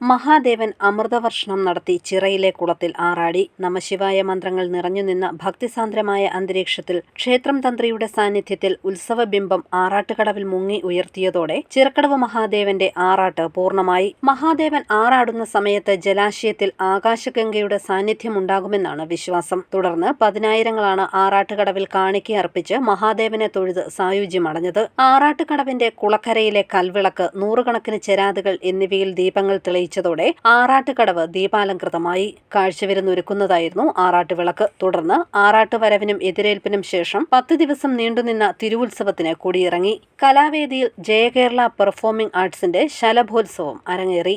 മഹാദേവൻ അമൃതവർഷണം നടത്തി ചിറയിലെ കുളത്തിൽ ആറാടി. നമശിവായ മന്ത്രങ്ങൾ നിറഞ്ഞുനിന്ന ഭക്തിസാന്ദ്രമായ അന്തരീക്ഷത്തിൽ ക്ഷേത്രം തന്ത്രിയുടെ സാന്നിധ്യത്തിൽ ഉത്സവബിംബം ആറാട്ടുകടവിൽ മുങ്ങി ഉയർത്തിയതോടെ ചിറക്കടവ് മഹാദേവന്റെ ആറാട്ട് പൂർണമായി. മഹാദേവൻ ആറാടുന്ന സമയത്ത് ജലാശയത്തിൽ ആകാശഗംഗയുടെ സാന്നിധ്യമുണ്ടാകുമെന്നാണ് വിശ്വാസം. തുടർന്ന് പതിനായിരങ്ങളാണ് ആറാട്ടുകടവിൽ കാണിക്കയർപ്പിച്ച് മഹാദേവനെ തൊഴുത് സായുജ്യമടഞ്ഞത് ആറാട്ടുകടവിന്റെ കുളക്കരയിലെ കൽവിളക്ക് നൂറുകണക്കിന് ചെരാതുകൾ എന്നിവയിൽ ദീപങ്ങൾ തെളിയിച്ചതോടെ ആറാട്ടുകടവ് ദീപാലംകൃതമായി കാഴ്ചവിരുന്നൊരുക്കുന്നതായിരുന്നു ആറാട്ടുവിളക്ക് തുടർന്ന് ആറാട്ട് വരവിനും എതിരേൽപ്പിനും ശേഷം പത്ത് ദിവസം നീണ്ടുനിന്ന തിരുവുത്സവത്തിന് കൊടിയിറങ്ങി കലാവേദിയിൽ ജയകേരള പെർഫോമിംഗ് ആർട്സിന്റെ ശലഭോത്സവം അരങ്ങേറി